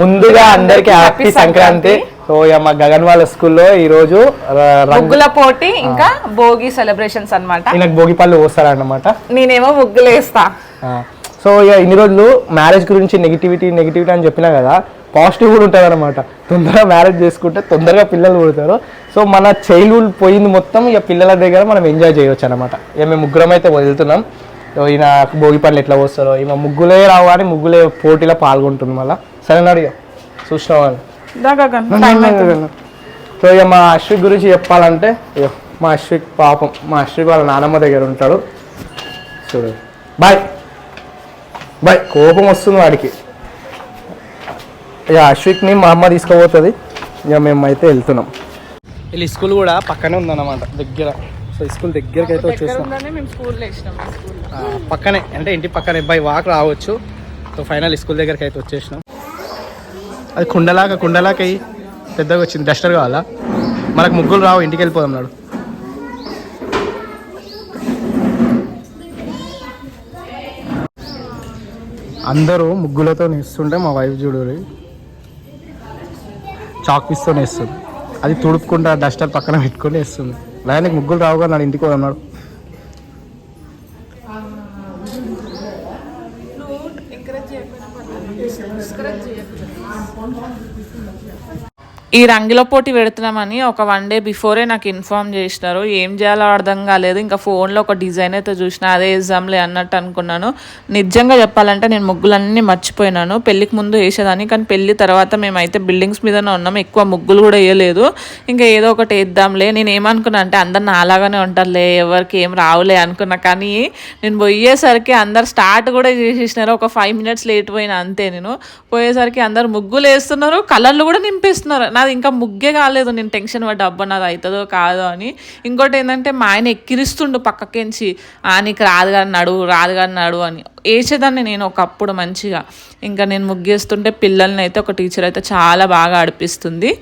ముందుగా అందరికి happy Sankranti. So మా గగన్ వాళ్ళ స్కూల్లో ఈ రోజు ముగ్గుల పోటీ ఇంకా భోగి సెలబ్రేషన్స్ అన్నమాట. ఈయనకు భోగి పళ్ళు పోస్తారన్నమాట. నేనేమో ముగ్గులు వేస్తా. సో ఇక ఇన్ని రోజులు మ్యారేజ్ గురించి నెగిటివిటీ నెగిటివిటీ అని చెప్పినా కదా పాజిటివ్ కూడా ఉంటుంది అనమాట తొందరగా మ్యారేజ్ చేసుకుంటే తొందరగా పిల్లలు పుడతారు. సో మన చైల్డ్హుడ్ పోయింది మొత్తం ఇక పిల్లల దగ్గర మనం ఎంజాయ్ చేయొచ్చు అనమాట ఇక మేము ముగ్గురం అయితే వెళ్తున్నాం సో ఈయన భోగి పనులు ఎట్లా పోస్తారో ఈమె ముగ్గులే రావు కానీ ముగ్గులే పోటీలో పాల్గొంటుంది మళ్ళీ. సరే అడిగా చూసినావు అని. సో ఇక మా అశ్విక్ గురించి చెప్పాలంటే ఇగో మా అశ్విక్ పాపం మా అశ్విక్ వాళ్ళ నానమ్మ దగ్గర ఉంటాడు. చూడు. బాయ్. బాయ్. కోపం వస్తుంది వాడికి. ఇక అశ్విక్ని మా అమ్మ తీసుకుపోతుంది. ఇక మేము అయితే వెళ్తున్నాం. వీళ్ళ స్కూల్ కూడా పక్కనే ఉందన్నమాట దగ్గర. సో స్కూల్ దగ్గరికి అయితే వచ్చేసాం మేము స్కూల్లో వేసినాం స్కూల్లో ఆ, పక్కనే అంటే ఇంటి పక్కనే బై వాక్ రావచ్చు. సో ఫైనల్ స్కూల్ దగ్గరికి అయితే వచ్చేసినాం. అది కుండలాగా కుండలాగా అయ్యి పెద్దగా వచ్చింది. డస్టర్ కావాలా? మనకు ముగ్గులు రావు ఇంటికి వెళ్ళిపోదాం నాడు. అందరూ ముగ్గులతో నేస్తుంటే మా వైఫ్ చూడు. చాక్పీస్తో నేస్తుంది. అది తుడుపుకుంటా డస్టర్ పక్కన పెట్టుకొని వేస్తుంది లేదా నీకు ముగ్గులు రావుగా నాడు ఇంటికి పోదాం one. ఈ రంగుల పోటీ పెడుతున్నామని ఒక వన్ డే బిఫోరే నాకు ఇన్ఫార్మ్ చేసినారు. ఏం చేయాలో అర్థం కాలేదు. ఇంకా ఫోన్లో ఒక డిజైన్ అయితే చూసిన అదే వేద్దాంలే అన్నట్టు అనుకున్నాను. నిజంగా చెప్పాలంటే నేను ముగ్గులన్నీ మర్చిపోయినాను. పెళ్ళికి ముందు వేసేదాన్ని కానీ పెళ్ళి తర్వాత మేమైతే బిల్డింగ్స్ మీదనే ఉన్నాం. ఎక్కువ ముగ్గులు కూడా వేయలేదు. ఇంకా ఏదో ఒకటి వేద్దాంలే. నేను ఏమనుకున్నా అంటే అందరు నాలాగానే ఉంటారులే ఎవరికి ఏం రావులే అనుకున్నా. కానీ నేను పోయేసరికి అందరు స్టార్ట్ కూడా చేసేసినారు. ఒక ఫైవ్ మినిట్స్ లేట్ పోయినా అంతే నేను. పోయేసరికి అందరు ముగ్గులు వేస్తున్నారు కలర్లు కూడా నింపేస్తున్నారు. నాది ఇంకా ముగ్గే కాలేదు. నేను టెన్షన్ పడ్డా అబ్బా నాది అవుతుందో కాదో అని. ఇంకోటి ఏంటంటే మా ఆయన ఎక్కిరిస్తుండు పక్కకించి ఆ నీకు రాదు కానీ నడువు రాదు కానీ నడువు అని. వేసేదాన్ని నేను ఒకప్పుడు మంచిగా. ఇంకా నేను ముగ్గేస్తుంటే పిల్లల్ని అయితే ఒక టీచర్ అయితే చాలా బాగా ఆడిపిస్తుంది.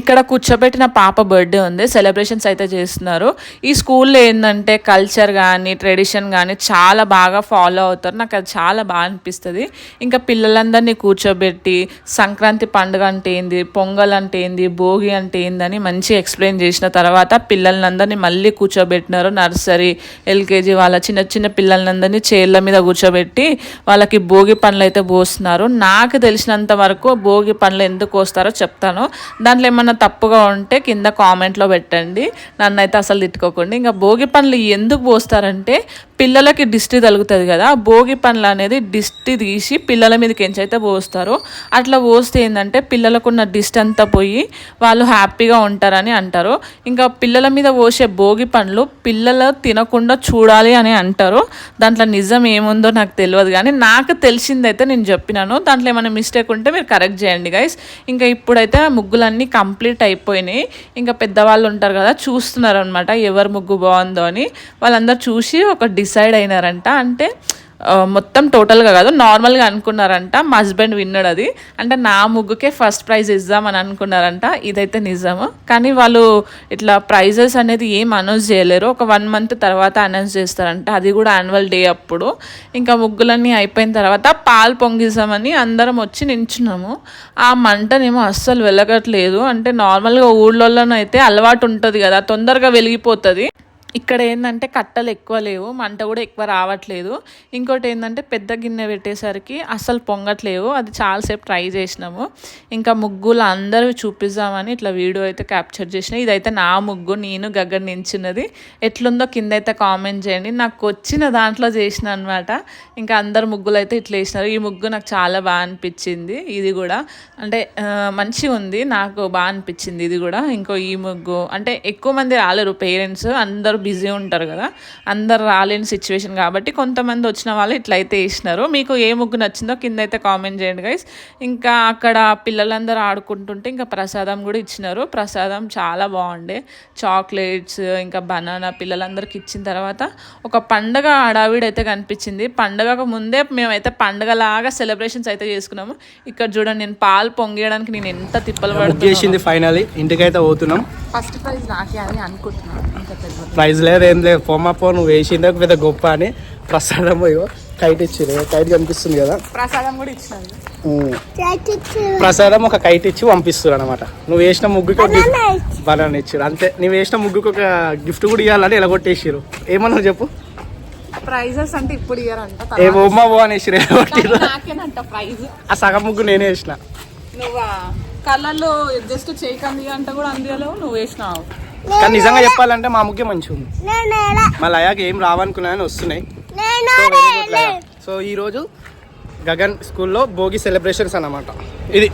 ఇక్కడ కూర్చోబెట్టిన పాప బర్త్డే ఉంది సెలబ్రేషన్స్ అయితే చేస్తున్నారు. ఈ స్కూల్లో ఏంటంటే కల్చర్ కానీ ట్రెడిషన్ కానీ చాలా బాగా ఫాలో అవుతారు. నాకు అది చాలా బాగా అనిపిస్తుంది. ఇంకా పిల్లలందరినీ కూర్చోబెట్టి సంక్రాంతి పండుగ అంటే ఏంది పొంగల్ అంటే ఏంది భోగి అంటే ఏందని మంచి ఎక్స్ప్లెయిన్ చేసిన తర్వాత పిల్లలందరినీ మళ్ళీ కూర్చోబెట్టినారు. నర్సరీ ఎల్కేజీ వాళ్ళ చిన్న చిన్న పిల్లలందరినీ చైర్ల మీద కూర్చోబెట్టి వాళ్ళకి భోగి పండ్లు అయితే పోస్తున్నారు. నాకు తెలిసినంత వరకు భోగి పండ్లు ఎందుకు పోస్తారో చెప్తాను. దాంట్లో ఏమన్నా తప్పుగా ఉంటే కింద కామెంట్లో పెట్టండి. నన్ను అయితే అసలు తిట్టుకోకండి. ఇంకా భోగి పండ్లు ఎందుకు పోస్తారంటే పిల్లలకి దిష్టి తగులుతుంది కదా భోగి పండ్లు అనేది దిష్టి తీసి పిల్లల మీదకి ఎంచైతే పోస్తారు అట్లా పోస్తే ఏంటంటే పిల్లలకున్న దిష్టి అంతా పోయి వాళ్ళు హ్యాపీగా ఉంటారని అంటారు. ఇంకా పిల్లల మీద పోసే భోగి పండ్లు పిల్లలు తినకుండా చూడాలి అని అంటారు. దాంట్లో నిజం ఏముందో నాకు తెలియదు కానీ నాకు తెలిసిందైతే నేను చెప్పినాను. దాంట్లో ఏమైనా మిస్టేక్ ఉంటే మీరు కరెక్ట్ చేయండి గైస్ ఇంకా ఇప్పుడైతే ఆ ముగ్గులన్నీ కంప్లీట్ అయిపోయినాయి. ఇంకా పెద్దవాళ్ళు ఉంటారు కదా చూస్తున్నారు అనమాట ఎవరు ముగ్గు బాగుందో అని. వాళ్ళందరూ చూసి ఒక డిసైడ్ అయినారంట. అంటే మొత్తం టోటల్గా కాదు నార్మల్గా అనుకున్నారంట. మా హస్బెండ్ విన్నాడు అది. అంటే నా ముగ్గుకే ఫస్ట్ ప్రైజ్ ఇద్దామని అనుకున్నారంట. ఇదైతే నిజము. కానీ వాళ్ళు ఇట్లా ప్రైజెస్ అనేది ఏం అనౌన్స్ చేయలేరు. ఒక వన్ మంత్ తర్వాత అనౌన్స్ చేస్తారంట. అది కూడా యాన్యువల్ డే అప్పుడు. ఇంకా ముగ్గులన్నీ అయిపోయిన తర్వాత పాలు పొంగిస్తామని అందరం వచ్చి నించున్నాము. ఆ మంటనేమో అస్సలు వెలగట్లేదు. అంటే నార్మల్గా ఊళ్ళలోనైతే అలవాటు ఉంటుంది కదా. తొందరగా వెలిగిపోతుంది. ఇక్కడ ఏంటంటే కట్టలు ఎక్కువ లేవు మంట కూడా ఎక్కువ రావట్లేదు. ఇంకోటి ఏంటంటే పెద్ద గిన్నె పెట్టేసరికి అస్సలు పొంగట్లేవు. అది చాలాసేపు ట్రై చేసినాము. ఇంకా ముగ్గులు అందరూ చూపిద్దామని ఇట్లా వీడియో అయితే క్యాప్చర్ చేసిన. ఇదైతే నా ముగ్గు నేను గగ్గర నించున్నది. ఎట్లుందో కింద అయితే కామెంట్ చేయండి. నాకు వచ్చిన దాంట్లో చేసిన అనమాట ఇంకా అందరు ముగ్గులు అయితే ఇట్లా వేసినారు. ఈ ముగ్గు నాకు చాలా బాగా అనిపించింది. ఇది కూడా అంటే మంచిగా ఉంది. నాకు బాగా అనిపించింది ఇది కూడా. ఇంకో ఈ ముగ్గు. అంటే ఎక్కువ మంది రాలేరు పేరెంట్స్. అందరూ బిజీ ఉంటారు కదా అందరు రాలేని సిచ్యువేషన్ కాబట్టి కొంతమంది వచ్చిన వాళ్ళు ఇట్లయితే వేసినారు మీకు ఏ ముగ్గు నచ్చిందో కింద అయితే కామెంట్ చేయండి గైస్ ఇంకా అక్కడ పిల్లలందరూ ఆడుకుంటుంటే ఇంకా ప్రసాదం కూడా ఇచ్చినారు. ప్రసాదం చాలా బాగుండే. చాక్లెట్స్ ఇంకా బనానా పిల్లలందరికి ఇచ్చిన తర్వాత ఒక పండగ హడావిడి అయితే కనిపించింది. పండగకు ముందే మేమైతే పండగలాగా సెలబ్రేషన్స్ అయితే చేసుకున్నాము. ఇక్కడ చూడండి నేను పాలు పొంగేయడానికి నేను ఎంత తిప్పలు చేసింది ఫైనల్ ఇంటికైతే పోతున్నాం. ఫస్ట్ ప్రైజ్ నాకే అని అనుకుంటున్నాను. ప్రైజ్ లేదు ఏం లేదు. పొమ్మ పో నువ్వు వేసిందే పెద్ద గొప్ప అని ప్రసాదం ఇగో కైట్ ఇచ్చారు కైట్ కనిపిస్తుంది కదా? ప్రసాదం కూడా. ప్రసాదం ఒక కైట్ ఇచ్చి పంపిస్తారు అనమాట నువ్వు వేసిన ముగ్గుకి ఒక గిఫ్ట్ బనానా ఇచ్చారు అంతే. నువ్వు వేసిన ముగ్గుకి ఒక గిఫ్ట్ కూడా ఇవ్వాలని ఎలా కొట్టేసారు ఏమన్నావు చెప్పు? ప్రైజెస్ అంటే ఇప్పుడు ఇయ్యారంట ఏ బొమ్మ బో నాకేనంట ప్రైజ్ ఆ సగం ముగ్గు నేనే వేసిన. నువ్వా? కళ్ళల్లో జస్ట్ చేయకంది అంటే కూడా అందియలేవు నువ్వు వేసినావు. కానీ నిజంగా చెప్పాలంటే మా ముగ్గే మంచిగా ఉంది. మా లయాకి ఏం రావనుకున్నాయని వస్తున్నాయి. సో ఈరోజు గగన్ స్కూల్లో భోగి సెలబ్రేషన్స్ అన్నమాట. ఇది.